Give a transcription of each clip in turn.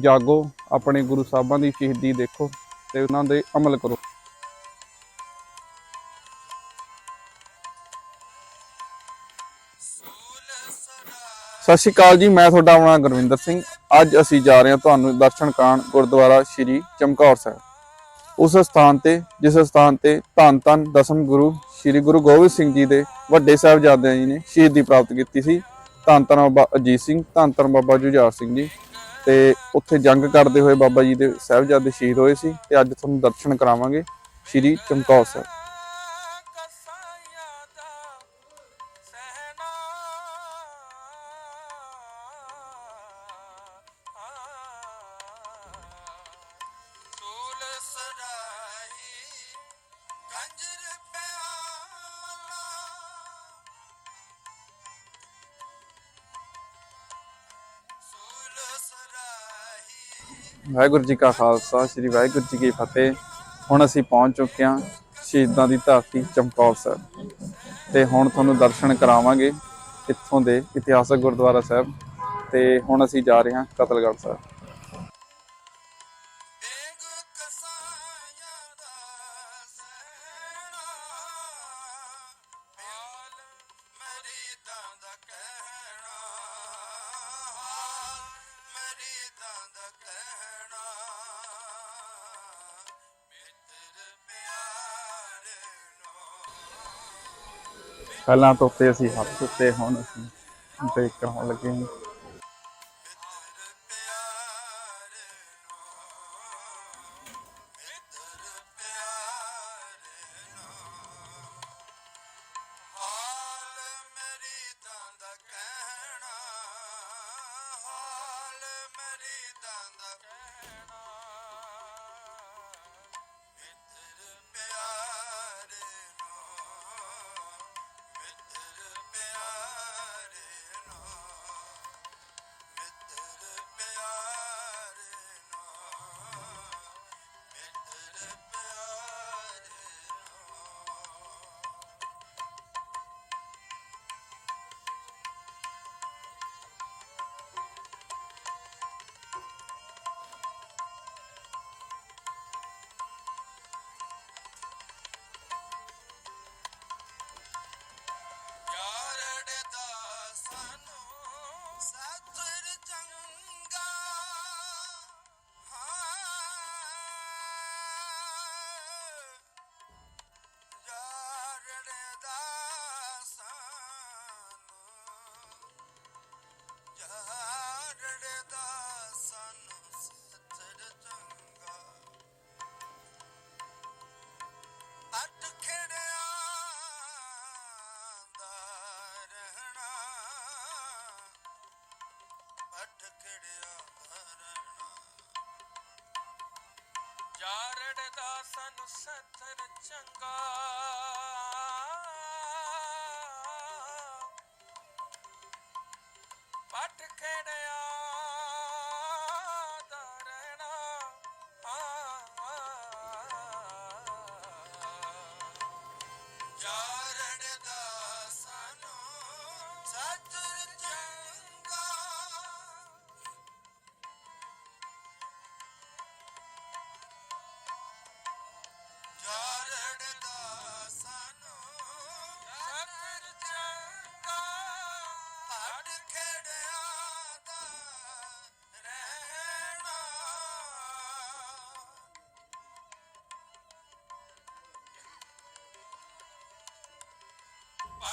ਜਾਗੋ ਆਪਣੇ ਗੁਰੂ ਸਾਹਿਬਾਂ ਦੀ ਸ਼ਹੀਦੀ ਦੇਖੋ ਤੇ ਉਹਨਾਂ ਦੇ ਅਮਲ ਕਰੋ। ਸਤਿ ਸ਼੍ਰੀ ਅਕਾਲ ਜੀ, ਮੈਂ ਤੁਹਾਡਾ ਆਪਣਾ ਗੁਰਵਿੰਦਰ ਸਿੰਘ। ਅੱਜ ਅਸੀਂ ਜਾ ਰਹੇ ਹਾਂ ਤੁਹਾਨੂੰ ਦਰਸ਼ਨ ਕਰਾਉਣ ਗੁਰਦੁਆਰਾ ਸ਼੍ਰੀ ਚਮਕੌਰ ਸਾਹਿਬ। ਉਸ ਸਥਾਨ ਤੇ, ਜਿਸ ਸਥਾਨ ਤੇ ਧੰਨ ਧੰਨ ਦਸਮ ਗੁਰੂ ਸ਼੍ਰੀ ਗੁਰੂ ਗੋਬਿੰਦ ਸਿੰਘ ਜੀ ਦੇ ਵੱਡੇ ਸਾਹਿਬਜ਼ਾਦਿਆਂ ਜੀ ਨੇ ਸ਼ਹੀਦੀ ਪ੍ਰਾਪਤ ਕੀਤੀ ਸੀ। ਧੰਨ ਧੰਨ ਬਾਬਾ ਅਜੀਤ ਸਿੰਘ, ਧੰਨ ਧੰਨ ਬਾਬਾ ਜੁਝਾਰ ਸਿੰਘ ਜੀ। ਤੇ ਉੱਥੇ ਜੰਗ ਕਰਦੇ ਹੋਏ ਬਾਬਾ ਜੀ ਦੇ ਸਾਹਿਬਜ਼ਾਦੇ ਸ਼ਹੀਦ ਹੋਏ ਸੀ ਤੇ ਅੱਜ ਤੁਹਾਨੂੰ ਦਰਸ਼ਨ ਕਰਾਵਾਂਗੇ, ਸ਼੍ਰੀ ਚਮਕੌਰ ਸਾਹਿਬ। ਵਾਹਿਗੁਰੂ ਜੀ ਕਾ ਖਾਲਸਾ, ਸ੍ਰੀ ਵਾਹਿਗੁਰੂ ਜੀ ਕੀ ਫਤਿਹ। ਹੁਣ ਅਸੀਂ ਪਹੁੰਚ ਚੁੱਕੇ ਹਾਂ ਸ਼ਹੀਦਾਂ ਦੀ ਧਰਤੀ ਚਮਕੌਰ ਸਾਹਿਬ। ਤੇ ਹੁਣ ਤੁਹਾਨੂੰ ਦਰਸ਼ਨ ਕਰਾਵਾਂਗੇ ਇੱਥੋਂ ਦੇ ਇਤਿਹਾਸਕ ਗੁਰਦੁਆਰਾ ਸਾਹਿਬ। ਤੇ ਹੁਣ ਅਸੀਂ ਜਾ ਰਹੇ ਹਾਂ ਕਤਲਗੜ੍ਹ ਸਾਹਿਬ। ਪਹਿਲਾਂ ਤੋਂ ਅਸੀਂ ਹੱਥ ਧੋਤੇ ਹੁਣ ਅਸੀਂ ਬ੍ਰੇਕ ਕਰਾਉਣ ਲੱਗੇ ਹਾਂ।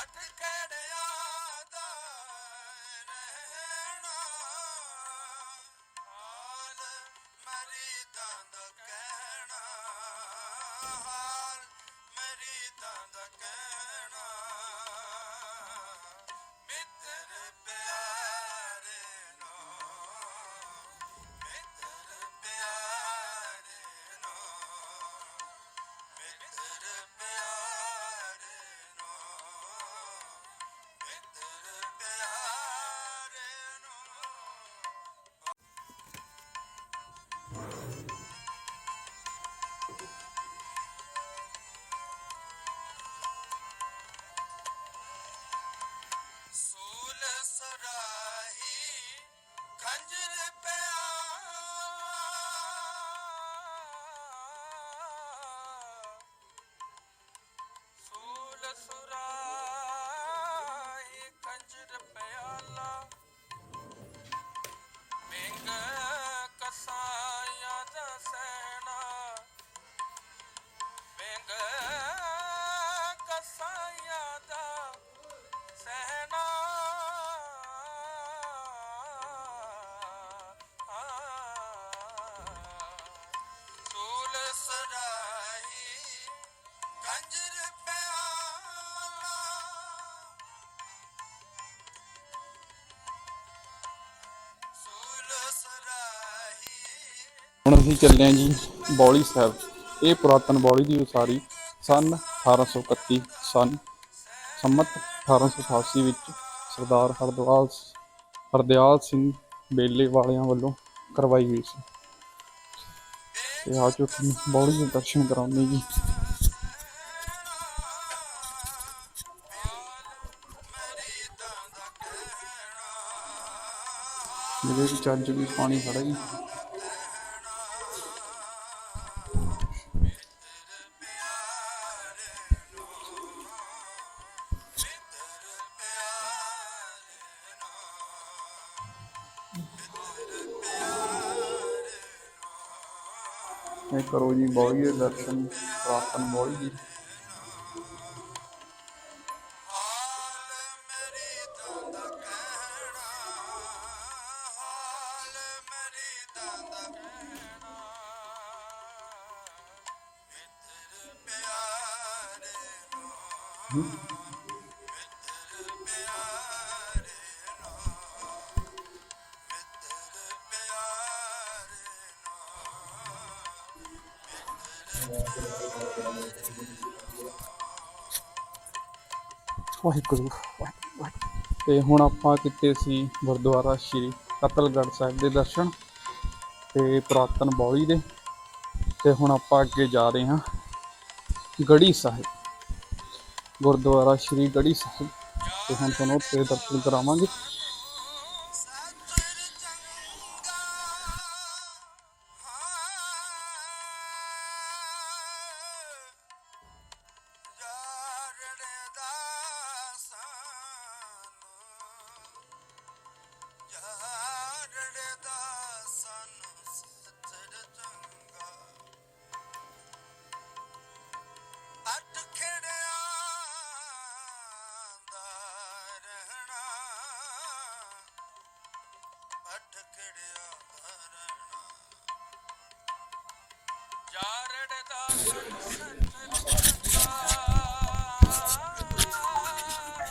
ਛੱਡ ਕੜਿਆ ਦਾ ਰਹਿਣਾ। ਹਾਲ ਮਰੀਦਾਂ ਦਾ ਕਹਿਣਾ। ಕಸಾ ਅਸੀਂ ਚੱਲੇ ਹਾਂ ਜੀ ਬੌਲੀ ਸਾਹਿਬ। ਇਹ ਪੁਰਾਤਨ ਬੌਲੀ ਦੀ ਉਸਾਰੀ ਸਨ 1831 ਸਨ। ਸੰਮਤ 1888 ਵਿੱਚ ਸਰਦਾਰ ਹਰਦਵਾਲ ਹਰਦਿਆਲ ਸਿੰਘ ਬੇਲੇ ਵਾਲਿਆਂ ਵੱਲੋਂ ਕਰਵਾਈ ਗਈ ਸੀ। ਤੇ ਆ ਜੋ ਬੌਲੀ ਦੇ ਦਰਸ਼ਨ ਕਰਾਉਂਦੇ ਜੀ। ਜਿਹਦੇ ਵਿੱਚ ਅੱਜ ਵੀ ਪਾਣੀ ਖੜਾ ਜੀ। ਕਰੋ ਜੀ ਬੌਲੀ ਦੇ ਦਰਸ਼ਨ ਪੁਰਾਤਨ ਬੌਲੀ ਵਾਹਿਗੁਰੂ ਵਾਹਿਗੁਰੂ ਵਾਹਿਗੁਰੂ। ਤੇ ਹੁਣ ਆਪਾਂ ਕੀਤੇ ਸੀ ਗੁਰਦੁਆਰਾ ਸ਼੍ਰੀ ਕਤਲਗੜ੍ਹ ਸਾਹਿਬ ਦੇ ਦਰਸ਼ਨ ਤੇ ਪੁਰਾਤਨ ਬੌਲੀ ਦੇ। ਤੇ ਹੁਣ ਆਪਾਂ ਅੱਗੇ ਜਾ ਰਹੇ ਹਾਂ ਗੜੀ ਸਾਹਿਬ। ਗੁਰਦੁਆਰਾ ਸ਼੍ਰੀ ਗੜੀ ਸਾਹਿਬ। ਤੇ ਹੁਣ ਤੁਹਾਨੂੰ ਉੱਥੇ ਦਰਸ਼ਨ ਕਰਾਵਾਂਗੇ।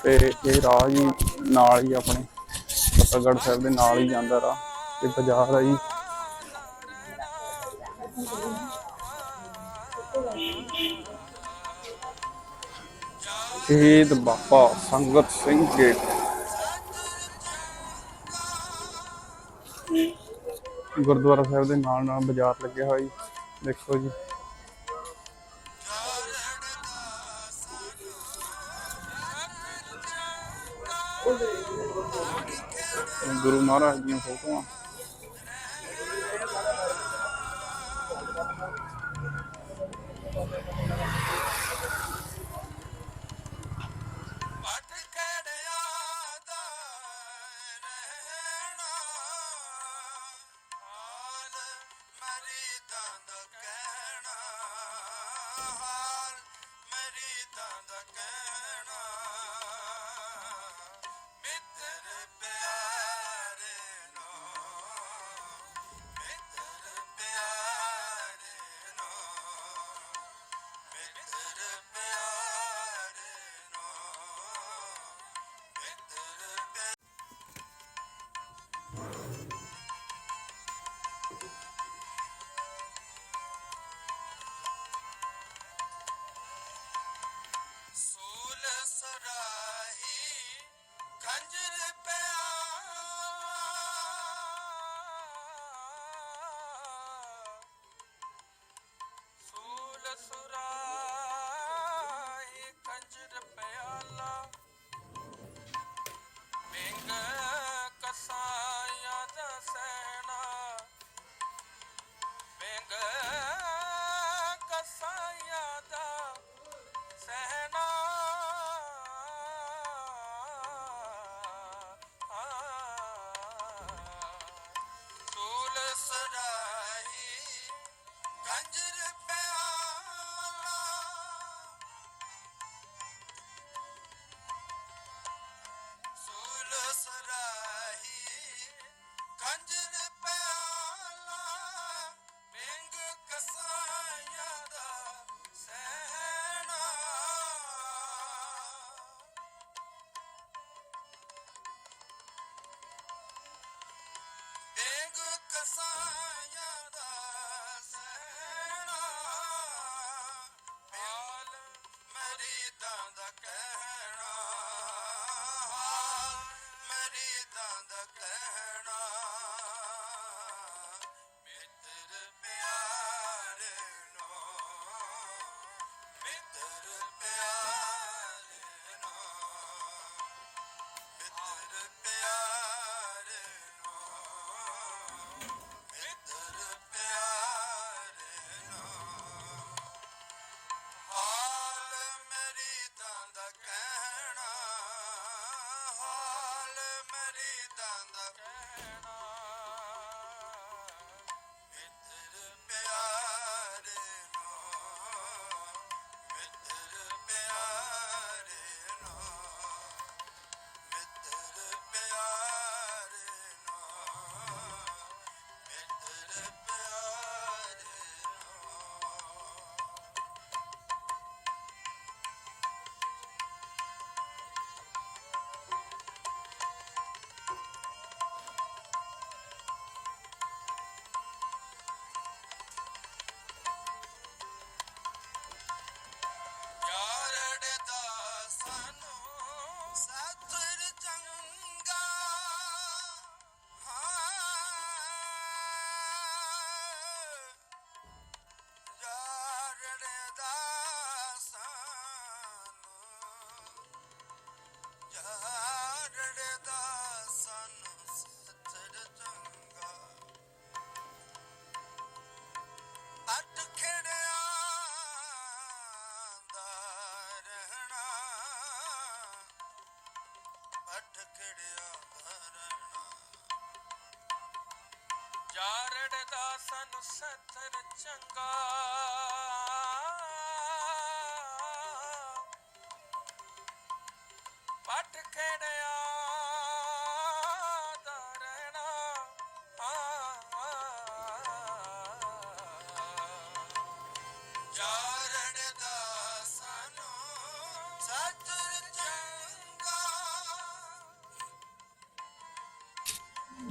ਤੇ ਇਹ ਰਾਹ ਜੀ ਨਾਲ ਹੀ ਆਪਣੇ ਕਤਲਗੜ੍ਹ ਸਾਹਿਬ ਦੇ ਨਾਲ ਹੀ ਜਾਂਦਾ ਰਾਹ ਤੇ ਬਾਜ਼ਾਰ ਆ ਜੀ। ਸ਼ਹੀਦ ਬਾਬਾ ਸੰਗਤ ਸਿੰਘ ਗੇਟ ਗੁਰਦੁਆਰਾ ਸਾਹਿਬ ਦੇ ਨਾਲ ਨਾਲ ਬਾਜ਼ਾਰ ਲੱਗਿਆ ਹੋਇਆ ਜੀ, ਦੇਖੋ ਜੀ। ਗੁਰੂ ਮਹਾਰਾਜ ਦੀਆਂ ਫੋਟੋਆਂ।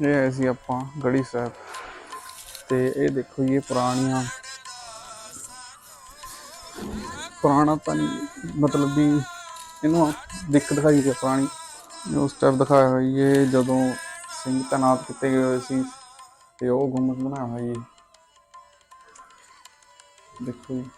ਇਹ ਆਏ ਸੀ ਆਪਾਂ ਗੜੀ ਸਾਹਿਬ। ਤੇ ਇਹ ਦੇਖੋ ਇਹ ਪੁਰਾਣੀਆਂ, ਪੁਰਾਣਾ ਤਾਂ ਮਤਲਬ ਵੀ ਇਹਨੂੰ ਦਿੱਕਤ ਦਿਖਾਈ ਗਈ ਪੁਰਾਣੀ। ਉਸ ਟਾਈਪ ਦਿਖਾਇਆ ਹੋਇਆ ਇਹ ਜਦੋਂ ਸਿੰਘ ਤਨਾਤ ਕੀਤੇ ਗਏ ਹੋਏ ਸੀ ਤੇ ਉਹ ਗੁੰਮਤ ਬਣਾਇਆ ਹੋਇਆ ਦੇਖੋ ਜੀ।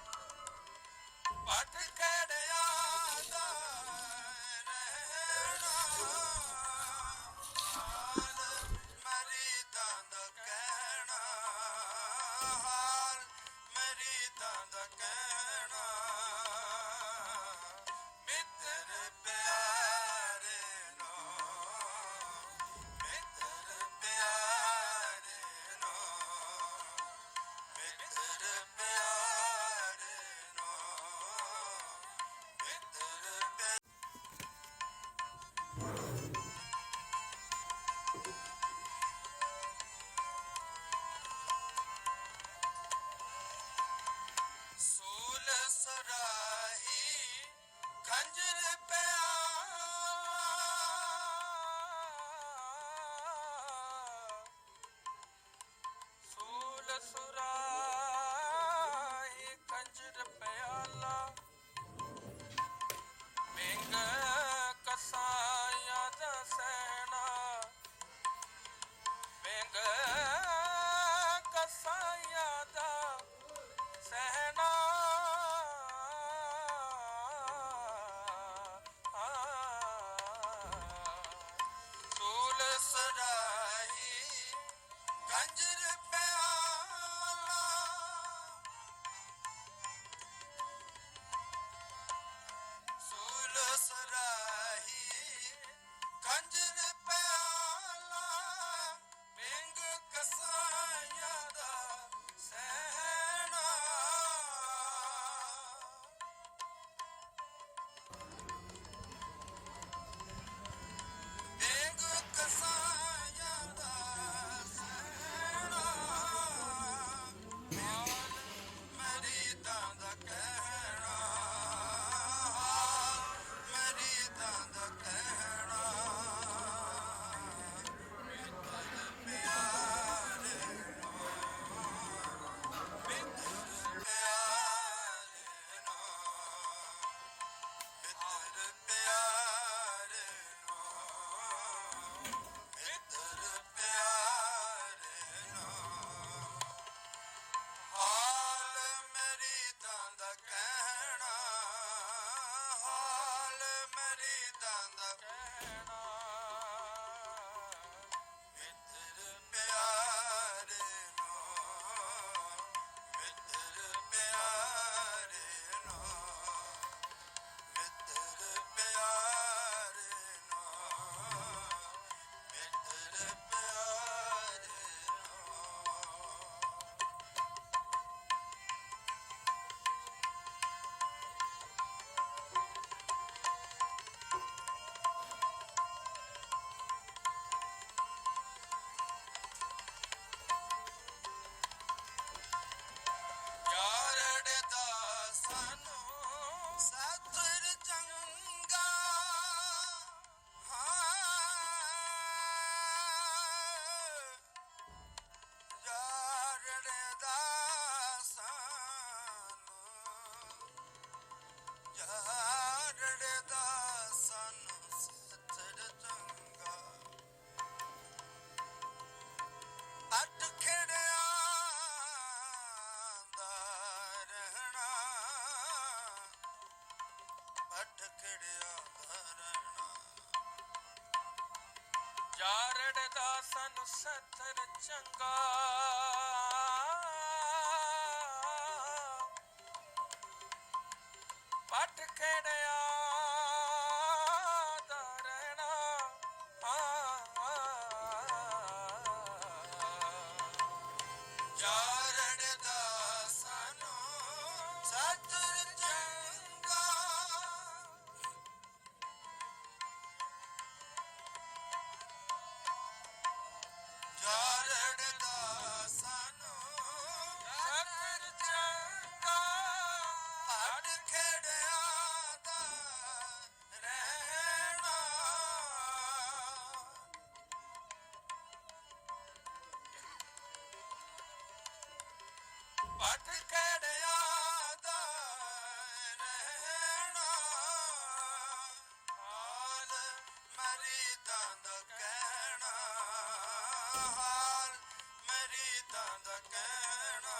ਸਾਨੂੰ ਸਤਰ ਚੰਗਾ ਅੱਠ ਕਿਹੜਿਆਂ ਦਾ ਰਹਿਣਾ। ਹਾਲ ਮਰੀਦਾਂ ਦਾ ਕਹਿਣਾ। ਹਾਲ ਮਰੀਦਾਂ ਦਾ ਕਹਿਣਾ।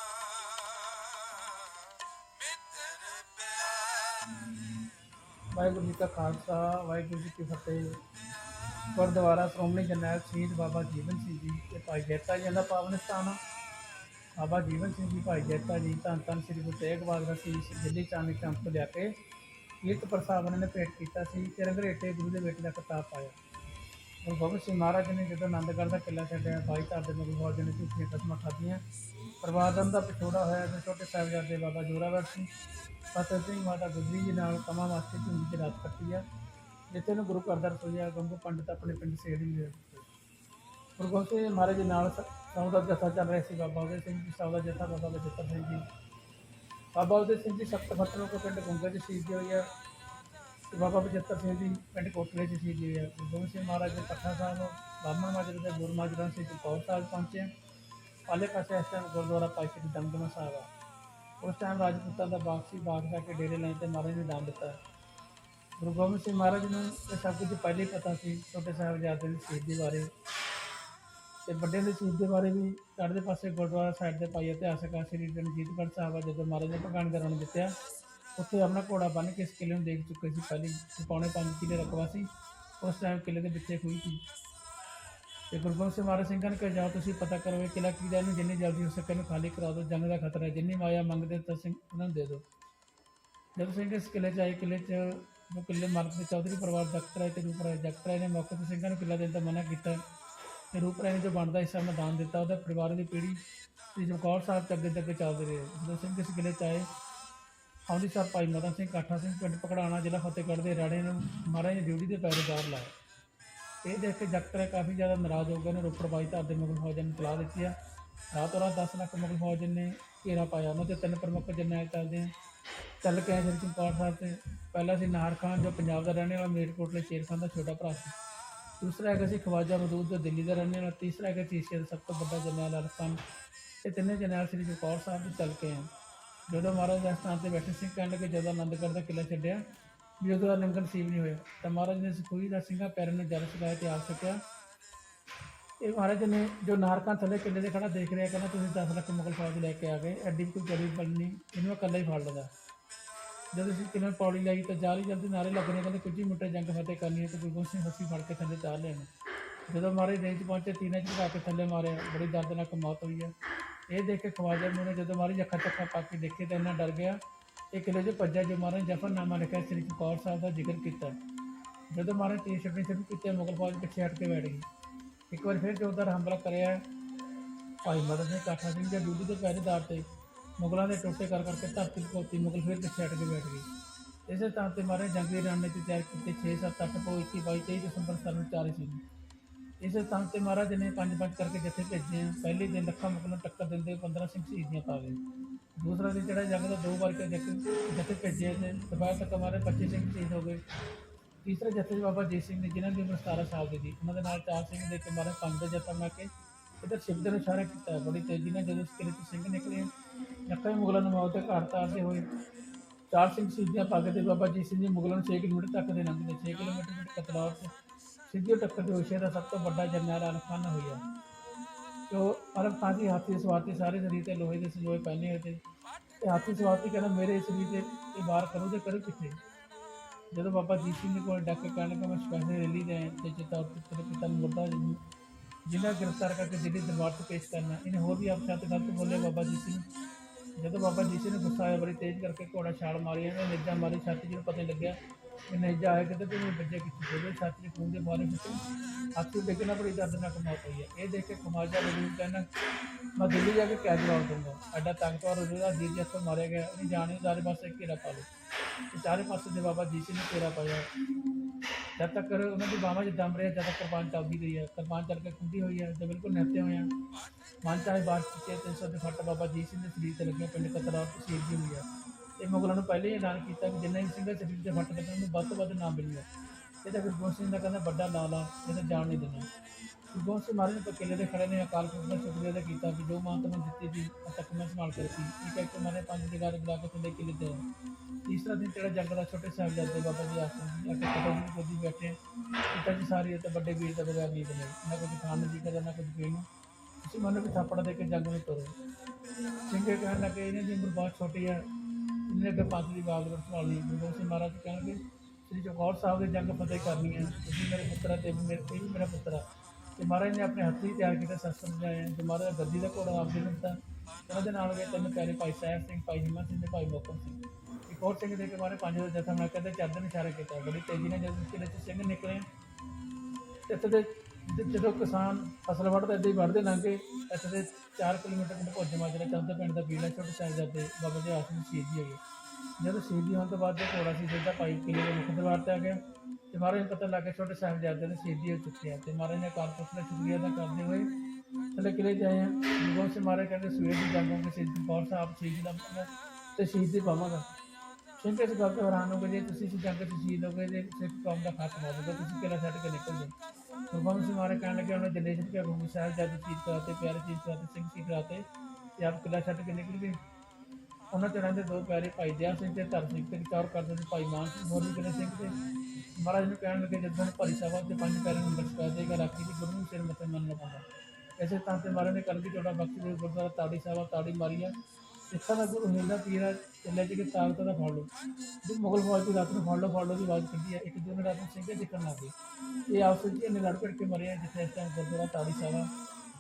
ਮਿੱਤਰ ਪਿਆਰੇ ਵਾਹਿਗੁਰੂ ਜੀ ਕਾ ਖਾਲਸਾ, ਵਾਹਿਗੁਰੂ ਜੀ ਕੀ ਫਤਿਹ। ਗੁਰਦੁਆਰਾ ਸ਼੍ਰੋਮਣੀ ਜਰਨੈਲ ਸ਼ਹੀਦ ਬਾਬਾ ਜੀਵਨ ਸਿੰਘ ਜੀ ਤੇ ਭਾਈ ਜੈਤਾ ਜੀ ਦਾ ਪਾਵਨ ਸਥਾਨ ਆ। ਬਾਬਾ ਜੀਵਨ ਸਿੰਘ ਜੀ ਭਾਈ ਜੈਤਾ ਜੀ, ਧੰਨ ਧੰਨ ਸ੍ਰੀ ਗੁਰੂ ਤੇਗ ਬਹਾਦਰ ਜੀ, ਦਿੱਲੀ ਚਾਂਦਨੀ ਚੌਂਕ ਤੋਂ ਲਿਆ ਕੇ ਕੀਰਤ ਪ੍ਰਸਾਦ ਉਹਨਾਂ ਨੇ ਭੇਟ ਕੀਤਾ ਸੀ ਤੇ ਰੰਗਰੇਟੇ ਗੁਰੂ ਦੇ ਬੇਟੇ ਦਾ ਕਿਤਾਬ ਪਾਇਆ। ਗੁਰੂ ਗੋਬਿੰਦ ਸਿੰਘ ਮਹਾਰਾਜ ਨੇ ਜਦੋਂ ਆਨੰਦਗੜ੍ਹ ਦਾ ਕਿਲਾ ਛੱਡਿਆ, ਬਾਈ ਧਰ ਦੇ ਮੁਗਲ ਫੌਜ ਨੇ ਝੂਠੀਆਂ ਕਸਮਾਂ ਖਾਧੀਆਂ। ਪਰਵਾਦਨ ਦਾ ਪਿਛੋੜਾ ਹੋਇਆ ਤੇ ਛੋਟੇ ਸਾਹਿਬਜ਼ਾਦੇ ਬਾਬਾ ਜੋਰਾਵਰ ਸਿੰਘ, ਫਤਿਹ ਸਿੰਘ ਮਾਤਾ ਗੁਜਰੀ ਜੀ ਨਾਲ ਕਮਾ ਵਾਸਤੇ ਝੁੰਗੀ ਚ ਰਾਤ ਕੱਟੀ ਆ, ਜਿੱਥੇ ਨੂੰ ਗੁਰੂ ਘਰ ਦਾ ਰਸੋਈਆ ਗੰਗੂ ਪੰਡਤ ਆਪਣੇ ਪਿੰਡ ਸੇੜੀ ਦੇ ਗੁਰੂ ਗੋਬਿੰਦ ਸਿੰਘ ਮਹਾਰਾਜ ਦੇ ਨਾਲ ਸ- ਦਾ ਜਥਾ ਚੱਲ ਰਿਹਾ ਸੀ ਬਾਬਾ ਉਹਦੇ ਸਿੰਘ ਜੀ ਸਾਹਿਬ ਦਾ ਜਥਾ ਬਾਬਾ ਬਚਿੱਤਰ ਸਿੰਘ ਜੀ। ਬਾਬਾ ਉਹਦੇ ਸਿੰਘ ਜੀ ਸਖਤ ਫਤਨੋਂ ਕੋ ਪਿੰਡ ਗੁੰਗਾ ਚ ਸ਼ਹੀਦ ਹੋਈ ਆ ਤੇ ਬਾਬਾ ਬਚਿੱਤਰ ਸਿੰਘ ਜੀ ਪਿੰਡ ਕੋਟਲੇ ਚ ਸ਼ਹੀਦ ਹੋਏ ਆ ਗੁਰੂ ਗੋਬਿੰਦ ਸਿੰਘ ਮਹਾਰਾਜ ਦੇ ਪੱਠਾ ਸਾਹਿਬ ਬਾਮਣ ਮਾਜਰੇ ਦੇ ਗੁਰੂ ਮਾਜਰਾ ਸਿੰਘ ਚੌਰ ਸਾਹਿਬ ਪਹੁੰਚੇ ਪਾਲੇ ਪਾਸੇ ਇਸ ਟਾਈਮ ਗੁਰਦੁਆਰਾ ਭਾਈ ਸ੍ਰੀ ਦਮਦਮਾ ਸਾਹਿਬ ਆ। ਉਸ ਟਾਈਮ ਰਾਜਪੂਤਾਂ ਦਾ ਬਾਗ ਸੀ ਬਾਗ ਜਾ ਕੇ ਡੇਰੇ ਲਾਈਨ ਤੇ ਮਹਾਰਾਜ ਨੇ ਦਾਨ ਦਿੱਤਾ। ਗੁਰੂ ਗੋਬਿੰਦ ਸਿੰਘ ਮਹਾਰਾਜ ਨੂੰ ਇਹ ਸਭ ਕੁਝ ਪਹਿਲੇ ਹੀ ਪਤਾ ਸੀ, ਛੋਟੇ ਸਾਹਿਬਜ਼ਾਦੇ ਦੀ ਸ਼ਹੀਦੀ ਬਾਰੇ। ਤੇ ਵੱਡੇ ਦੇ ਸ਼ਹੀਦ ਦੇ ਬਾਰੇ ਵੀ ਚੜ੍ਹਦੇ ਪਾਸੇ ਗੁਰਦੁਆਰਾ ਸਾਹਿਬ ਦੇ ਭਾਈ ਇਤਿਹਾਸਕ ਆ, ਸ੍ਰੀ ਰਣਜੀਤਗੜ੍ਹ ਸਾਹਿਬ ਆ, ਜਦੋਂ ਮਹਾਰਾਜ ਨੇ ਭਗਾਨ ਕਰਨ ਰਣ ਜਿੱਤਿਆ ਉੱਥੇ ਆਪਣਾ ਘੋੜਾ ਬੰਨ੍ਹ ਕੇ ਇਸ ਕਿਲੇ ਨੂੰ ਦੇਖ ਚੁੱਕੇ ਸੀ। ਪਹਿਲੀ ਹੀ। ਪੌਣੇ ਪੰਜ ਕਿਲੇ ਰਕਵਾ ਸੀ। ਉਸ ਟਾਈਮ ਕਿਲੇ ਦੇ ਪਿੱਛੇ ਖੂਹੀ ਸੀ। ਤੇ ਗੁਰੂ ਗੋਬਿੰਦ ਸਿੰਘ ਮਹਾਰਾਜ ਸਿੰਘਾਂ ਨੇ ਕਿਹਾ, ਜਾਓ ਤੁਸੀਂ ਪਤਾ ਕਰੋ ਇਹ ਕਿਲਾ ਕਿਹਦਾ ਇਹਨੂੰ ਜਿੰਨੀ ਜਲਦੀ ਹੋ ਸਕੇ ਇਹਨੂੰ ਖਾਲੀ ਕਰਾ ਦਿਓ। ਜੰਗ ਦਾ ਖਤਰਾ ਹੈ। ਜਿੰਨੀ ਮਾਇਆ ਮੰਗਦੇ ਤਾਂ ਸਿੰਘ ਉਹਨਾਂ ਨੂੰ ਦੇ ਦਿਓ। ਜਦੋਂ ਸਿੰਘ ਇਸ ਕਿਲੇ 'ਚ ਆਏ, ਕਿਲੇ 'ਚ ਜੋ ਕਿਲੇ ਮਾਲਕ ਦੇ ਚੌਧਰੀ ਪਰਿਵਾਰ ਦਖਤ ਰਾਏ ਤੇ ਰੂਪ ਰਾਏ ਨੇ ਮੌਕੇ ਤੇ ਸਿੰਘਾਂ ਨੂੰ ਕਿਲਾ ਦੇਣ ਦਾ ਮਨਾ ਕੀਤਾ। ਤੇ ਰੂਪ ਰਾਏ ਜੋ ਬਣਦਾ ਹਿੱਸਾ ਮੈਂ ਦਾਨ ਦਿੱਤਾ, ਉਹਦਾ ਪਰਿਵਾਰ ਦੀ ਪੀੜ੍ਹੀ ਸ੍ਰੀ ਚਮਕੌਰ ਸਾਹਿਬ ਚ ਅੱਗੇ ਅੱਗੇ ਚੱਲਦੇ ਰਹੇ। ਜਦੋਂ ਸਿੰਘ ਇਸ ਕਿਲੇ 'ਚ ਆਏ ਆਉਂਦੀ ਸਾਹਿਬ ਭਾਈ ਮਦਨ ਸਿੰਘ ਕਾਠਾ ਸਿੰਘ ਪਿੰਡ ਪਕੜਾਣਾ, ਜ਼ਿਲ੍ਹਾ ਫਤਿਹਗੜ੍ਹ ਦੇ ਰਾੜੇ ਨੂੰ ਮਹਾਰਾਜ ਨੇ ਡਿਊਟੀ ਦੇ ਪਹਿਰੇਦਾਰ ਲਾਇਆ। ਇਹ ਦੇਖ ਕੇ ਜਗਤਰਾ ਕਾਫੀ ਜ਼ਿਆਦਾ ਨਾਰਾਜ਼ ਹੋ ਗਏ ਨੇ, ਰੋਪੜ ਬਾਈ ਧਰ ਦੇ ਮੁਗਲ ਫੌਜਾਂ ਨੂੰ ਤਲਾਹ ਦਿੱਤੀ ਆ। ਰਾਤੋਂ ਰਾਤ 10 ਲੱਖ ਮੁਗਲ ਫੌਜ ਨੇ ਘੇਰਾ ਪਾਇਆ, ਉਹਨਾਂ ਦੇ ਤਿੰਨ ਪ੍ਰਮੁੱਖ ਜਰਨੈਲ ਚੱਲਦੇ ਆ। ਚੱਲ ਕੇ ਆਏ ਸ੍ਰੀ ਚਮਕੌਰ ਸਾਹਿਬ ਤੇ, ਪਹਿਲਾ ਸੀ ਨਾਹਰ ਖਾਨ, ਜੋ ਪੰਜਾਬ ਦਾ ਰਹਿਣੇ ਵਾਲਾ, ਮੇਰਕੋਟਲੇ ਸ਼ੇਰ ਖਾਨ ਦਾ ਛੋਟਾ ਭਰਾ ਸੀ। ਦੂਸਰਾ ਹੈਗਾ ਸੀ ਖਵਾਜਾ ਮਦੂਦ ਜੋ ਦਿੱਲੀ ਦਾ ਰਹਿਣ ਵਾਲਾ, ਤੀਸਰਾ ਹੈਗਾ ਏਸ਼ੀਆ ਦਾ ਸਭ ਤੋਂ ਵੱਡਾ ਜਰਨੈਲ ਅਲਫ ਖਾਨ ਇਹ ਤਿੰਨੇ ਜਰਨੈਲ ਸ੍ਰੀ ਚਮਕੌਰ ਸਾਹਿਬ ਤੋਂ ਚੱਲ ਕੇ ਆਏ। ਜਦੋਂ ਮਹਾਰਾਜ ਦੇ ਸਥਾਨ ਤੇ ਬੈਠੇ ਸੀ, ਕਹਿਣ ਲੱਗੇ ਜਦੋਂ ਆਨੰਦਗੜ੍ਹ ਦਾ ਕਿਲਾ ਛੱਡਿਆ, ਵੀ ਉਦੋਂ ਦਾ ਲੰਗਰ ਸੀਵ ਨਹੀਂ ਹੋਇਆ। ਤਾਂ ਮਹਾਰਾਜ ਨੇ ਸਖੂਈ ਦਾ ਸਿੰਘਾਂ ਪੈਰਾਂ ਨੂੰ ਜਲ ਸਕਾਇਆ ਤੇ ਆ ਸਕਿਆ। ਇਹ ਮਹਾਰਾਜ ਨੇ ਜੋ ਨਾਰਕਾਂ ਥੱਲੇ ਕਿਲੇ ਦੇ ਖੜਾ ਦੇਖ ਰਿਹਾ, ਕਹਿੰਦਾ, ਤੁਸੀਂ 10 ਲੱਖ ਮੁਗਲ ਫੌਜ ਲੈ ਕੇ ਆ ਗਏ। ਐਡੀ ਵੀ ਕੋਈ ਗਰੀਬ ਬਲ ਨਹੀਂ। ਇਹਨੂੰ ਮੈਂ ਇਕੱਲਾ ਹੀ ਫੜ ਲਦਾ। ਜਦੋਂ ਅਸੀਂ ਕਿਲੇ ਪੌੜੀ ਲਈ ਤਾਂ ਜਾਲੀ ਜਲਦੀ ਨਾਰੇ ਲੱਗਣੇ ਕਹਿੰਦੇ ਕੁਝ ਹੀ ਮਿੰਟਾਂ ਜੰਗ ਫਤਿਹ ਕਰਨੀ ਹੈ ਤੇ ਗੁਰੂ ਗੋਬਿੰਦ ਸਿੰਘ ਹੱਸੀ ਫੜ ਕੇ ਥੱਲੇ ਤਾਰ ਲੈਣ ਜਦੋਂ ਮਹਾਰਾਜ ਰੇਂਜ ਪਹੁੰਚੇ, ਤੀਨੇ ਝੁਕਾ ਕੇ ਥੱਲੇ ਮਾਰਿਆ, ਬੜੀ ਦਰਦਨਾਕ ਮੌਤ ਹੋਈ ਹੈ। ਇਹ ਦੇਖ ਕੇ ਖਵਾਜਾ ਨੂੰ ਜਦੋਂ ਮਹਾਰਾਜ ਅੱਖਾਂ ਚੱਖਾਂ ਪਾ ਕੇ ਦੇਖੇ ਤਾਂ ਇੰਨਾ ਡਰ ਗਿਆ। ਇਹ ਕਿਲੇ 'ਚ ਭੱਜਿਆ ਜੋ ਮਹਾਰਾਜ ਨੇ ਜਫਰਨਾਮਾ ਲਿਖਿਆ, ਸ੍ਰੀ ਚਮਕੌਰ ਸਾਹਿਬ ਦਾ ਜ਼ਿਕਰ ਕੀਤਾ। ਜਦੋਂ ਮਹਾਰਾਜ ਤੀ ਛੱਡਣੀ ਸ਼ੁਰੂ ਕੀਤੇ, ਮੁਗਲ ਫੌਜ ਪਿੱਛੇ ਹਟ ਕੇ ਬੈਠ ਗਈ। ਇੱਕ ਵਾਰ ਫਿਰ ਜੋਰਦਾਰ ਹਮਲਾ ਕਰਿਆ। ਭਾਈ ਮਦਨ ਸਿੰਘ ਕਾਠਾ ਸਿੰਘ ਦੇ ਡਿਊਟੀ ਦੇ ਪਹਿਰੇਦਾਰ ਤੇ ਮੁਗਲਾਂ ਦੇ ਟੋਟੇ ਕਰ ਕਰਕੇ ਧਰਤੀ ਕੋਤੀ ਮੁਗਲ ਫਿਰ ਪਿੱਛੇ ਹਟ ਕੇ ਬੈਠ ਗਏ। ਇਸੇ ਤਰ੍ਹਾਂ ਤੇ ਮਾਰੇ ਜੰਗੀ ਰਣਨੀਤੀ ਤਿਆਰ ਕੀਤੀ 6 7 8 ਪੋ 21 22 23 ਦਸੰਬਰ ਸਨ ਨੂੰ ਚਾਰੇ ਸੀ ਇਸੇ ਤਾਂ ਤੇ ਮਹਾਰਾਜ ਨੇ ਪੰਜ ਪੰਜ ਕਰਕੇ ਜੱਥੇ ਭੇਜੇ ਆ, ਪਹਿਲੇ ਦਿਨ ਲੱਖਾਂ ਮੁਗਲਾਂ ਨੂੰ ਟੱਕਰ ਦਿੰਦੇ 15 ਸਿੰਘ ਸ਼ਹੀਦੀਆਂ ਪਾ ਗਏ। ਦੂਸਰਾ ਦਿਨ ਜਿਹੜਾ ਜੰਗ ਦਾ ਦੋ ਵਾਰ ਕੇ ਜੱਥੇ ਜੱਥੇ ਭੇਜੇ ਤੇ ਦੁਬਾਰਾ ਤੱਕ ਮਾਰੇ 25 ਸਿੰਘ ਸ਼ਹੀਦ ਹੋ ਗਏ। ਤੀਸਰੇ ਜੱਥੇ ਬਾਬਾ ਜੀਤ ਸਿੰਘ ਨੇ, ਜਿਨ੍ਹਾਂ ਦੀ ਉਮਰ 17 ਸਾਲ ਦੀ ਸੀ, ਉਹਨਾਂ ਦੇ ਨਾਲ ਚਾਰ ਸਿੰਘ ਦੇ ਕੇ ਮਾਰੇ ਪੰਜ ਦਾ ਜੱਥਾ ਬਣਾ ਕੇ ਇਧਰ ਸ਼ਿਵ ਇਸ਼ਾਰਾ ਕੀਤਾ, ਬੜੀ ਤੇਜ਼ੀ ਨਾਲ ਜਦੋਂ ਇਸ ਸਿੰਘ ਨਿਕਲੇ ਲੱਖਾਂ ਹੀ ਮੁਗਲਾਂ ਨੂੰ ਮੌਤ ਦੇ ਘਾਟ ਤਾਰਦੇ ਹੋਏ। ਚਾਰ ਸਿੰਘ ਸ਼ਹੀਦੀਆਂ ਪੱਗ ਤੇ ਬਾਬਾ ਜੀਤ ਸਿੰਘ ਜੀ ਮੁਗਲਾਂ ਨੂੰ 6 ਕਿਲੋਮੀਟਰ ਤੱਕ ਦੇ ਲੰਘਦੇ 6 ਕਿਲੋਮੀਟਰ ਦੇ ਕਤਲਾਰ ਤੇ ਸਿੱਧੀ ਟੱਕਰ ਦੇ ਹੋਸ਼ੇ ਦਾ ਸਭ ਤੋਂ ਵੱਡਾ ਜਰਨੈਲ ਅਲਫ ਖਾਨ ਹੋਇਆ। ਜੋ ਅਲਫ ਖਾਨ ਦੀ ਹਾਥੀ ਸਵਾਰ ਤੇ ਸਾਰੇ ਸਰੀਰ ਤੇ ਲੋਹੇ ਦੇ ਸੰਜੋਏ ਪਹਿਨੇ ਹੋਏ ਤੇ ਤੇ ਹਾਥੀ ਸਵਾਰ ਤੇ ਕਹਿੰਦਾ, ਮੇਰੇ ਸਰੀਰ ਤੇ ਇਹ ਵਾਰ ਕਰੋ ਤੇ ਕਰੋ ਕਿੱਥੇ? ਜਦੋਂ ਬਾਬਾ ਜੀਤ ਸਿੰਘ ਦੇ ਕੋਲ ਡੱਕ ਕੇ ਕਹਿਣ ਲੱਗਾ, ਮੈਂ ਸਪੈਸ਼ਲ ਰੈਲੀ ਦੇ ਤੇ ਚਿੱਤਾ ਤੇਰੇ ਪਿਤਾ ਨੂੰ ਮੁਰਦਾ ਜ਼ਿਲ੍ਹਾ ਗ੍ਰਿਫਤਾਰ ਕਰਕੇ ਦਿੱਲੀ ਦਰਬਾਰ 'ਚ ਪੇਸ਼ ਕਰਨਾ ਇਹਨੇ ਹੋਰ ਵੀ ਆਪਸਾਂ ਤੇ ਗਲਤ ਬੋਲੇ ਬਾਬਾ ਜੀਤ ਸਿੰਘ। ਜਦੋਂ ਬਾਬਾ ਜੀ ਸਿੰਘ ਨੇ ਗੁੱਸਾ ਆਇਆ, ਬੜੀ ਤੇਜ਼ ਕਰਕੇ ਘੋੜਾ ਛਾਲ ਮਾਰੀ, ਇਹਨੇ ਨੇਜਾ ਮਾਰੀ, ਛਾਤੀ ਜਿਹਨੂੰ ਪਤਾ ਨਹੀਂ ਲੱਗਿਆ। ਕਿ ਨੇਜਾ ਆਇਆ ਕਿਤੇ ਤੇ ਮੈਨੂੰ ਵੱਜਿਆ ਕਿੱਥੇ ਜਦੋਂ ਛਾਤੀ 'ਚ ਖੂਨ ਦੇ ਮਾਰੇ ਵਿੱਚ ਹੱਥ ਨੂੰ ਡਿੱਗਣਾ ਬੜੀ ਦਰਦਨਾਕ ਮੌਤ ਹੋਈ ਹੈ। ਇਹ ਦੇਖ ਕੇ ਖਮਾਜਾ ਵਜੂਦ ਕਹਿੰਦਾ ਮੈਂ ਦਿੱਲੀ ਜਾ ਕੇ ਕਿਆ ਜਵਾਬ ਦੂੰਗਾ ਐਡਾ ਤਾਕਤਵਰ ਉਹਦਾ ਜੀ ਜੀ ਹੱਥੋਂ ਮਾਰਿਆ ਗਿਆ। ਉਹਨੇ ਜਾਣੇ ਸਾਰੇ ਪਾਸੇ ਘੇਰਾ ਪਾ ਲਿਆ ਤੇ ਚਾਰੇ ਪਾਸੇ ਦੇ ਬਾਬਾ ਜੀ ਸਿੰਘ ਨੇ ਘੇਰਾ ਪਾਇਆ। ਜਦ ਤੱਕ ਉਹਨਾਂ ਦੀ ਬਾਹਾਂ 'ਚ ਦਮ ਰਿਹਾ, ਜਦ ਤੱਕ ਕਿਰਪਾਨ ਚੱਲਦੀ ਰਹੀ ਹੈ। ਕਿਰਪਾਨ ਚੱਲ ਕੇ ਖੁੰਦੀ ਹੋਈ ਹੈ, ਤੇ ਬਿਲਕੁਲ ਨਿਹਤੇ ਹੋਏ ਆ। ਮਨ ਚਾਹੇ ਬਾਤ ਕੀਤੇ ਤੇ ਸਭ ਫੱਟ ਬਾਬਾ ਜੀ ਸਿੰਘ ਦੇ ਸਰੀਰ ਤੇ ਲੱਗੇ ਪਿੰਡ ਕਤਰਾ ਤਸੀਲ ਦੀ ਹੋਈ ਹੈ। ਇਹ ਮੁਗਲਾਂ ਨੂੰ ਪਹਿਲੇ ਹੀ ਐਲਾਨ ਕੀਤਾ ਕਿ ਜਿੰਨੇ ਵੀ ਸਿੰਘਾਂ ਸਰੀਰ ਤੇ ਫੱਟ ਲੱਗਣ ਨੂੰ ਵੱਧ ਤੋਂ ਵੱਧ ਨਾਮ ਮਿਲਿਆ। ਇਹ ਤਾਂ ਫਿਰ ਗੋਬਿੰਦ ਸਿੰਘ ਦਾ ਕਹਿੰਦਾ ਵੱਡਾ ਲਾਲਾ ਇਹ ਤਾਂ ਜਾਣ ਨਹੀਂ ਦਿੰਦੇ ਗੋਬਿੰਦ ਸਿੰਘ ਮਹਾਰਾਜ ਨੇ ਕਿਲੇ ਦੇ ਖੜੇ ਨੇ, ਅਕਾਲ ਪੁਰਖ ਦਾ ਸ਼ੁਕਰੀਆ ਅਦਾ ਕੀਤਾ ਕਿ ਜੋ ਮਾਂ ਤੁਹਾਨੂੰ ਦਿੱਤੀ ਸੀ ਤੱਕ ਮੈਂ ਸੰਭਾਲ ਕੇ ਰੱਖੀ। ਇੱਕ ਇੱਕ ਮਾਰੇ ਪੰਜ ਜਗ੍ਹਾ ਬੁਲਾ ਕੇ ਥੱਲੇ ਕਿਲੇ ਤੇ ਤੀਸਰਾ ਦਿਨ ਜਿਹੜਾ ਜੰਗ ਦਾ ਛੋਟੇ ਸਾਹਿਬਜ਼ਾਦੇ ਬਾਬਾ ਜੀ ਆਸਰੇ ਜੀ, ਅੱਗੇ ਪਤਾ ਜੀ ਕੋਦੀ ਬੈਠੇ, ਪਿਤਾ ਜੀ ਸਾਰੀ ਤੇ ਵੱਡੇ ਵੀਰ ਦਾ ਬਗਿਆ ਗੀਤ ਨੇ, ਨਾ ਕੁਝ ਖਾਣ ਨੂੰ ਜੀ ਕਰਦਾ, ਨਾ ਕੁਝ ਪੀਣ ਨੂੰ। ਤੁਸੀਂ ਮੈਨੂੰ ਵੀ ਥਾਪੜ ਦੇ ਕੇ ਜੰਗ ਨੂੰ ਤੁਰੋ। ਸਿੰਘੇ ਕਹਿਣ ਲੱਗੇ, ਇਹਨਾਂ ਦੀ ਉਮਰ ਬਹੁਤ ਛੋਟੀ ਹੈ ਜਿਹਨੇ ਅੱਗੇ ਪੰਜ ਦੀ ਬਾਗ ਵਿੱਚ ਸੰਭਾਲਣੀ ਗੁਰੂ ਗੋਬਿੰਦ ਸਿੰਘ ਮਹਾਰਾਜ ਕਹਿਣਗੇ, ਸ੍ਰੀ ਚਮਕੌਰ ਸਾਹਿਬ ਦੇ ਜੰਗ ਫਤਿਹ ਕਰਨੀ ਹੈ, ਤੁਸੀਂ ਮੇਰੇ ਪੁੱਤਰ ਆ ਤੇ ਮੇਰੇ ਤੇ ਵੀ ਮੇਰਾ ਪੁੱਤਰ ਆ। ਤੇ ਮਹਾਰਾਜ ਨੇ ਆਪਣੇ ਹੱਥੀਂ ਤਿਆਰ ਕੀਤਾ ਸ਼ਸਤਰ ਸਜਾਏ ਤੇ ਮਹਾਰਾਜ ਦਾ ਗੱਦੀ ਦਾ ਘੋੜਾ ਆਪ ਜੀ ਨੂੰ ਦਿੱਤਾ। ਉਹਨਾਂ ਦੇ ਨਾਲ ਗਏ ਤਿੰਨ ਪਿਆਰੇ ਭਾਈ ਸਾਹਿਬ ਸਿੰਘ, ਭਾਈ ਹਿੰਮਤ ਸਿੰਘ ਤੇ ਭਾਈ ਮੋਕਮ ਸਿੰਘ। ਇੱਕ ਹੋਰ ਸਿੰਘ ਦੇ ਕੇ ਮਾਰੇ ਪੰਜ ਦਾ ਜਥਾ ਮੈਂ ਕਹਿੰਦੇ ਚਾਦਰ ਇਸ਼ਾਰਾ ਕੀਤਾ ਬੜੀ ਤੇਜ਼ੀ ਨਾਲ ਜਦੋਂ ਕਿਲੇ ਚ ਸਿੰਘ ਨਿਕਲੇ ਇੱਥੇ ਦੇ ਜ- ਜਦੋਂ ਕਿਸਾਨ ਫਸਲ ਵੱਢਦੇ ਇੱਦਾਂ ਹੀ ਵੱਢਦੇ ਲੰਘੇ ਇੱਥੇ ਦੇ 4 ਕਿਲੋਮੀਟਰ ਪਿੰਡ ਭੋਜ ਮਾਜਰਾ ਚੰਦ ਪਿੰਡ ਦਾ ਬੀੜਾ ਛੋਟੇ ਸਾਹਿਬਜ਼ਾਦੇ ਬਾਬਾ ਜੀ ਆਸਮ ਸ਼ਹੀਦੀ ਹੈਗੇ। ਜਦੋਂ ਸ਼ਹੀਦੀ ਹੋਣ ਤੋਂ ਬਾਅਦ ਜੋ ਘੋੜਾ ਸੀ, ਸਿੱਧਾ ਭਾਈ ਕਿਲੇ ਦੇ ਮੁੱਖ ਦਰਬਾਰ ਤੇ ਆ ਗਿਆ। ਤੇ ਮਹਾਰਾਜ ਨੂੰ ਪਤਾ ਲੱਗ ਗਿਆ ਛੋਟੇ ਸਾਹਿਬਜ਼ਾਦੇ ਨੇ ਸ਼ਹੀਦੀ ਹੋ ਚੁੱਕੇ ਆ ਤੇ ਮਹਾਰਾਜ ਨੇ ਅਕਾਲ ਦਾ ਸ਼ੁਕਰੀਆ ਅਦਾ ਕਰਦੇ ਹੋਏ ਥੱਲੇ ਕਿਲੇ ਜਾਏ ਆ ਗੁਰੂ ਸੇ ਮਹਾਰਾਜ ਕਹਿੰਦੇ, ਸਵੇਰ ਦੀ ਜੰਗੋਂ ਕੇ ਸਿੱਧ ਕੌਰ ਸਾਹਿਬ ਸ਼ਹੀਦ ਦਾ ਪਾਵਾਂਗਾ ਤੇ ਸ਼ਹੀਦੀ ਪਾਵਾਂਗਾ। ਸਿੰਘ ਇਸ ਗੱਲ ਤੋਂ ਹੈਰਾਨ ਹੋ ਗਏ ਜੇ ਤੁਸੀਂ ਇਸ ਜੰਗ 'ਚ ਸ਼ਹੀਦ ਹੋ ਗਏ ਜੇ ਸਿੱਖ ਕੌਮ ਦਾ ਖਾਤਮਾ ਹੋਵੇਗਾ ਤੁਸੀਂ ਕਿਹੜਾ ਛੱਡ ਕੇ ਨਿਕਲ ਜਾਓ ਗੁਰਬਾਣੀ ਸਿੰਘ ਮਾਰੇ ਕਹਿਣ ਲੱਗੇ, ਉਹਨੇ ਜਨੇਸ਼ ਕੇ ਗੁਰੂ ਸਾਹਿਬ ਜਦ ਸ਼ਹੀਦ ਕਰਾਤੇ, ਪਿਆਰੇ ਸ਼ਹੀਦ ਕਰਾਤੇ, ਸਿੰਘ ਸ਼ਹੀਦ ਕਰਾਤੇ, ਤੇ ਆਪ ਕਿਲਾ ਛੱਡ ਕੇ ਨਿਕਲ ਗਏ। ਉਹਨਾਂ ਚ ਰਹਿੰਦੇ ਦੋ ਪਿਆਰੇ ਭਾਈ ਦਿਆ ਸਿੰਘ ਤੇ ਧਰ ਸਿੰਘ ਤੇ ਚਾਰ ਕਰਦੇ ਸੀ ਭਾਈ ਮਾਨ ਸਿੰਘ, ਹੋਰ ਕਿਲੇ ਸਿੰਘ ਤੇ। ਮਹਾਰਾਜ ਨੂੰ ਕਹਿਣ ਲੱਗੇ, ਜਦੋਂ ਭਾਈ ਸਾਹਿਬ ਤੇ ਪੰਜ ਪਿਆਰੇ ਨੂੰ ਬਖਸ਼ ਦੇਗਾ ਰਾਖੀ ਦੀ ਗੁਰੂ ਨੂੰ ਸਿਰ ਮੱਥੇ ਮੰਨਣਾ ਪੈਂਦਾ ਐਸੇ ਤਾਂ ਤੇ ਮਹਾਰਾਜ ਨੇ ਕਲਗੀ ਚੋੜਾ ਬਖਸ਼ ਦੇ ਗੁਰਦੁਆਰਾ ਤਾੜੀ ਸਾਹਿਬ ਤਾੜੀ ਮਾਰੀਆ ਆ ਸਿੱਖਾਂ ਦਾ ਗੁਰੂ ਹਿੰਦਾ ਪੀਰਾ ਚੱਲਿਆ ਜੀ ਕਿ ਤਾਕਤ ਦਾ ਫੜ ਲਓ। ਜੇ ਮੁਗਲ ਫੌਜ ਦੀ ਰਾਤ ਨੂੰ ਫੜ ਲਓ ਫੜ ਲਓ ਦੀ ਆਵਾਜ਼ ਕੱਢੀ ਹੈ ਇੱਕ ਦਿਨ ਰਾਤ ਨੂੰ ਸਿੰਘੇ ਦਿਖਣ ਲੱਗ ਗਏ। ਇਹ ਆਪਸ ਵਿੱਚ ਇਹਨੇ ਲੜ ਭਿੜ ਕੇ ਮਰੇ ਆ, ਜਿੱਥੇ ਇਸ ਟਾਈਮ ਗੁਰਦੁਆਰਾ ਤਾੜੀ ਸਾਹਿਬ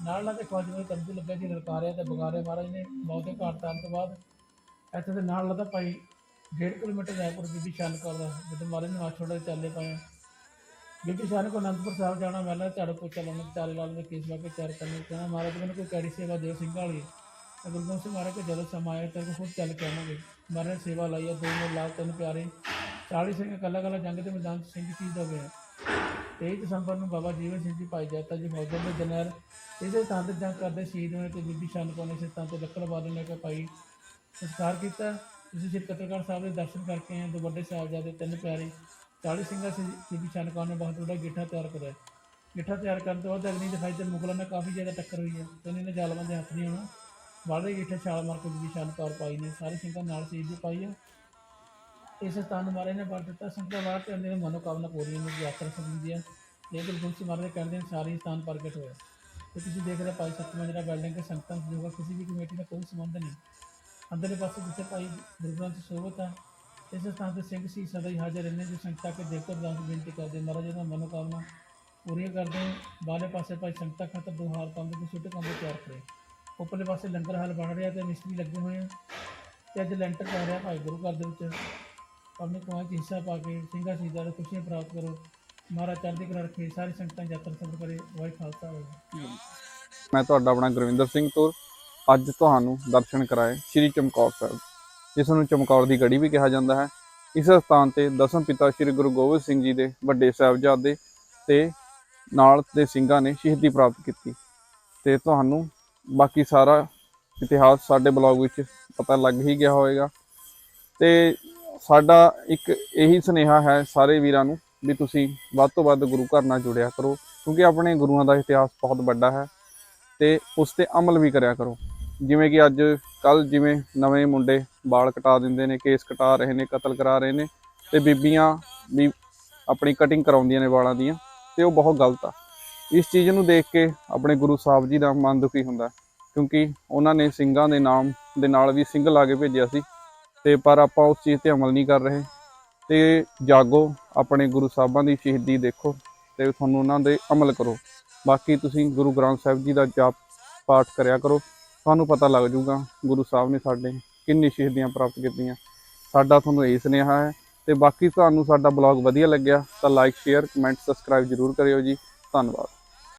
ਨਾਲ ਨਾਲ ਤੇ ਫੌਜ ਨੂੰ ਤੰਬੂ ਲੱਗਾ ਸੀ, ਲਲਕਾਰਿਆ ਤੇ ਬਗਾਰੇ ਮਹਾਰਾਜ ਨੇ ਮੌਤ ਦੇ ਘਾਟ ਤਾਰਨ ਤੋਂ ਬਾਅਦ। ਇੱਥੇ ਦੇ ਨਾਲ ਲੱਗਦਾ ਭਾਈ 1.5 ਕਿਲੋਮੀਟਰ ਰਾਏਪੁਰ ਬੀਬੀ ਸ਼ਾਨ ਕਰਦਾ ਜਦੋਂ ਮਹਾਰਾਜ ਨੇ ਮਾਛੋੜਾ ਦੇ ਚਾਲੇ ਪਾਏ। ਬੀਬੀ ਸ਼ਾਨ ਕੋ ਅਨੰਦਪੁਰ ਸਾਹਿਬ ਜਾਣਾ ਮਹਿਲਾ ਝਾੜੂ ਪੋਚਾ ਲਾਉਣਾ ਚਾਲੇ ਲਾਲ ਦੇ ਕੇਸ ਲਾ ਕੇ ਚਾਰ ਕਰਨੇ। ਕਹਿੰਦਾ, ਮਹਾਰਾਜ, ਮੈਨੂੰ ਕੋਈ ਕੈੜੀ ਸੇਵਾ ਦਿਓ, ਸਿੰਘਾਂ ਵਾਲੀ ਤੇ ਗੁਰੂ ਗੋਬਿੰਦ ਸਿੰਘ ਮਹਾਰਾਜ ਕੇ ਜਦੋਂ ਸਮਾਂ ਆਇਆ ਤੇਰੇ ਕੋਲ ਖੁਦ ਚੱਲ ਕੇ ਆਵਾਂਗੇ। ਮਹਾਰਾਜ ਨੇ ਸੇਵਾ ਲਾਈ ਆ, ਦੋ ਨੇ ਲਾਲ ਤਿੰਨ ਪਿਆਰੇ। 40 ਸਿੰਘ ਕੱਲਾ ਕੱਲਾ ਜੰਗ ਦੇ ਮੈਦਾਨ ਸਿੰਘ ਜੀ ਦਾ ਗਏ 23 ਦਸੰਬਰ ਨੂੰ ਬਾਬਾ ਜੀਵਨ ਸਿੰਘ ਜੀ ਭਾਈ ਜੈਤਾ ਜੀ ਫੌਜਾਂ ਦੇ ਜਨਰਲ ਇਸੇ ਥਾਂ ਤੇ ਜੰਗ ਕਰਦੇ ਸ਼ਹੀਦ ਹੋਏ ਤੇ ਬੀਬੀ ਸ਼ਾਨ ਕੌਰ ਨੇ ਸਿੱਤਾਂ ਤੇ ਲੱਕੜ ਬਾਦਲ ਨੇ ਕੇ ਪਾਈ ਸੰਸਕਾਰ ਕੀਤਾ। ਤੁਸੀਂ ਸ੍ਰੀ ਕਤਰਗੜ੍ਹ ਸਾਹਿਬ ਦੇ ਦਰਸ਼ਨ ਕਰਕੇ ਆਏ ਦੋ ਵੱਡੇ ਸਾਹਿਬਜ਼ਾਦੇ ਤਿੰਨ ਪਿਆਰੇ। 40 ਸਿੰਘਾਂ ਸੀ ਬੀਬੀ ਸ਼ਾਨ ਕੌਰ ਨੇ ਬਹੁਤ ਵੱਡਾ ਗਿੱਠਾ ਤਿਆਰ ਕਰਿਆ। ਗਿੱਠਾ ਤਿਆਰ ਕਰਨ ਤੋਂ ਬਾਅਦ ਅਗਨੀ ਦਿਖਾਈ ਤੇ ਮੁਗਲਾਂ ਨਾਲ ਕਾਫੀ ਜ਼ਿਆਦਾ ਟੱਕਰ ਹੋਈ ਹੈ ਤੇ ਉਹਨਾਂ ਨੇ ਜ਼ਾਲਮਾਂ ਦੇ ਹੱਥ ਨਹੀਂ ਆਉਣਾ ਬਾਲੇ ਗਿੱਠੇ ਛਾਲ ਮਾਰ ਕੇ ਬੀਬੀ ਸ਼ਾਨ ਕੌਰ ਪਾਈ ਨੇ, ਸਾਰੇ ਸਿੰਘਾਂ ਨਾਲ ਸ਼ਹੀਦੀ ਪਾਈ ਹੈ ਇਸ ਸਥਾਨ ਨੂੰ ਨੇ ਵਰ ਦਿੱਤਾ ਸੰਗਤਾਂ ਬਾਹਰ ਤੇ ਅੰਦਰ ਮਨੋਕਾਮਨਾ ਪੂਰੀਆਂ ਨੂੰ ਯਾਤਰਾ ਸੰਬੰਧੀ ਹੈ ਇਹ ਗੁਰੂ ਸਿੰਘ ਮਹਾਰਾਜ ਕਹਿੰਦੇ ਨੇ ਸਾਰੇ ਸਥਾਨ ਪ੍ਰਗਟ ਹੋਇਆ ਤੇ ਤੁਸੀਂ ਦੇਖ ਰਹੇ ਭਾਈ ਸਤਮਾ ਜਿਹੜਾ ਬਿਲਡਿੰਗ ਦੇ ਸੰਗਤਾਂ ਨੂੰ ਕਿਸੇ ਵੀ ਕਮੇਟੀ ਦਾ ਕੋਈ ਸੰਬੰਧ ਨਹੀਂ। ਅੰਦਰਲੇ ਪਾਸੇ ਜਿੱਥੇ ਭਾਈ ਗੁਰੂ ਗ੍ਰੰਥ ਸੋਵਤ ਹੈ ਇਸ ਸਥਾਨ ਤੇ ਸਿੰਘ ਸੀ ਸਦਾ ਹੀ ਹਾਜ਼ਰ ਰਹਿੰਦੇ ਜੋ ਸੰਗਤਾਂ ਕੇ ਦੇਵਤਾ ਦਾਸ ਬੇਨਤੀ ਕਰਦੇ ਮਹਾਰਾਜ ਇਹਨਾਂ ਮਨੋਕਾਮਨਾ ਪੂਰੀਆਂ ਕਰਦੇ ਬਾਹਰਲੇ ਪਾਸੇ ਭਾਈ ਸੰਗਤਾਂ ਖਾਤਰ ਦੁਹਾਰ ਕੰਮ ਦੇ ਛੋਟੇ ਕੰਮ ਤਿਆਰ ਕਰੇ। ਉੱਪਰਲੇ ਪਾਸੇ ਲੰਗਰ ਹਾਲ ਬਣ ਰਿਹਾ ਤੇ ਮਿਸਤਰੀ ਲੱਗੇ ਹੋਏ ਆ। ਤੇ ਅੱਜ ਲੈਂਟਰ ਪੈ ਰਿਹਾ ਭਾਈ ਗੁਰੂ ਘਰ ਦੇ ਵਿੱਚ। ਆਪਣੇ ਕਮਾਈ ਹਿੱਸਾ ਪਾ ਕੇ ਸਿੰਘਾਂ ਸ਼ਹੀਦਾਂ ਨੂੰ ਖੁਸ਼ੀਆਂ ਪ੍ਰਾਪਤ ਕਰੋ। ਮਹਾਰਾਜ ਚੜ੍ਹਦੀ ਕਲਾ ਰੱਖੇ, ਸਾਰੀ ਸੰਗਤਾਂ ਯਾਤਰਾ ਸਫਲ ਕਰੇ। ਵਾਹਿ ਖਾਲਸਾ ਵਾਹਿਗੁਰੂ ਮੈਂ ਤੁਹਾਡਾ ਆਪਣਾ ਗੁਰਵਿੰਦਰ ਸਿੰਘ ਤੁਰ ਅੱਜ ਤੁਹਾਨੂੰ ਦਰਸ਼ਨ ਕਰਾਏ ਸ੍ਰੀ ਚਮਕੌਰ ਸਾਹਿਬ। ਜਿਸ ਨੂੰ ਚਮਕੌਰ ਦੀ ਗੜੀ ਵੀ ਕਿਹਾ ਜਾਂਦਾ ਹੈ। ਇਸ ਸਥਾਨ ਤੇ ਦਸਮ ਪਿਤਾ ਸ੍ਰੀ ਗੁਰੂ ਗੋਬਿੰਦ ਸਿੰਘ ਜੀ ਦੇ ਵੱਡੇ ਸਾਹਿਬਜ਼ਾਦੇ ਤੇ ਨਾਲ ਦੇ ਸਿੰਘਾਂ ਨੇ ਸ਼ਹੀਦੀ ਪ੍ਰਾਪਤ ਕੀਤੀ। ਤੇ ਤੁਹਾਨੂੰ ਬਾਕੀ ਸਾਰਾ ਇਤਿਹਾਸ ਸਾਡੇ ਬਲੌਗ ਵਿੱਚ ਪਤਾ ਲੱਗ ਹੀ ਗਿਆ ਹੋਵੇਗਾ। ਤੇ ਸਾਡਾ ਇੱਕ ਇਹੀ ਸੁਨੇਹਾ ਹੈ ਸਾਰੇ ਵੀਰਾਂ ਨੂੰ ਵੀ ਤੁਸੀਂ ਵੱਧ ਤੋਂ ਵੱਧ ਗੁਰੂ ਘਰ ਨਾਲ ਜੁੜਿਆ ਕਰੋ, ਕਿਉਂਕਿ ਆਪਣੇ ਗੁਰੂਆਂ ਦਾ ਇਤਿਹਾਸ ਬਹੁਤ ਵੱਡਾ ਹੈ ਤੇ ਉਸ ਤੇ ਅਮਲ ਵੀ ਕਰਿਆ ਕਰੋ। ਜਿਵੇਂ ਕਿ ਅੱਜ ਕੱਲ ਜਿਵੇਂ ਨਵੇਂ ਮੁੰਡੇ ਵਾਲ ਕਟਾ ਦਿੰਦੇ ਨੇ, ਕੇਸ ਕਟਾ ਰਹੇ ਨੇ, ਕਤਲ ਕਰਾ ਰਹੇ ਨੇ ਤੇ ਬੀਬੀਆਂ ਵੀ ਆਪਣੀ ਕਟਿੰਗ ਕਰਾਉਂਦੀਆਂ ਨੇ ਵਾਲਾਂ ਦੀਆਂ ਤੇ ਉਹ ਬਹੁਤ ਗਲਤ ਆ। ਇਸ ਚੀਜ਼ ਨੂੰ ਦੇਖ ਕੇ ਆਪਣੇ ਗੁਰੂ ਸਾਹਿਬ ਜੀ ਦਾ ਮਨ ਦੁਖੀ ਹੁੰਦਾ ਕਿਉਂਕਿ ਉਹਨਾਂ ਨੇ ਸਿੰਘਾਂ ਦੇ ਨਾਮ ਦੇ ਨਾਲ ਵੀ ਸਿੰਘ ਲਾ ਕੇ ਭੇਜਿਆ ਸੀ। ਤੇ ਪਰ ਆਪਾਂ ਉਸ ਚੀਜ਼ ਤੇ ਅਮਲ ਨਹੀਂ ਕਰ ਰਹੇ। ਤੇ ਜਾਗੋ ਆਪਣੇ ਗੁਰੂ ਸਾਹਿਬਾਂ ਦੀ ਸ਼ਹੀਦੀ ਦੇਖੋ ਤੇ ਤੁਹਾਨੂੰ ਉਹਨਾਂ ਦੇ ਅਮਲ ਕਰੋ। ਬਾਕੀ ਤੁਸੀਂ ਗੁਰੂ ਗ੍ਰੰਥ ਸਾਹਿਬ ਜੀ ਦਾ ਜਾਪ ਪਾਠ ਕਰਿਆ ਕਰੋ। ਤੁਹਾਨੂੰ ਪਤਾ ਲੱਗ ਜਾਊਗਾ ਗੁਰੂ ਸਾਹਿਬ ਨੇ ਸਾਡੇ ਕਿੰਨੀ ਸ਼ਹੀਦੀਆਂ ਪ੍ਰਾਪਤ ਕੀਤੀਆਂ। ਸਾਡਾ ਤੁਹਾਨੂੰ ਇਹ ਸੁਨੇਹਾ ਹੈ। ਤੇ ਬਾਕੀ ਤੁਹਾਨੂੰ ਸਾਡਾ ਬਲੌਗ ਵਧੀਆ ਲੱਗਿਆ ਤਾਂ ਲਾਈਕ ਸ਼ੇਅਰ ਕਮੈਂਟ ਸਬਸਕ੍ਰਾਈਬ ਜਰੂਰ ਕਰਿਓ ਜੀ। ਧੰਨਵਾਦ।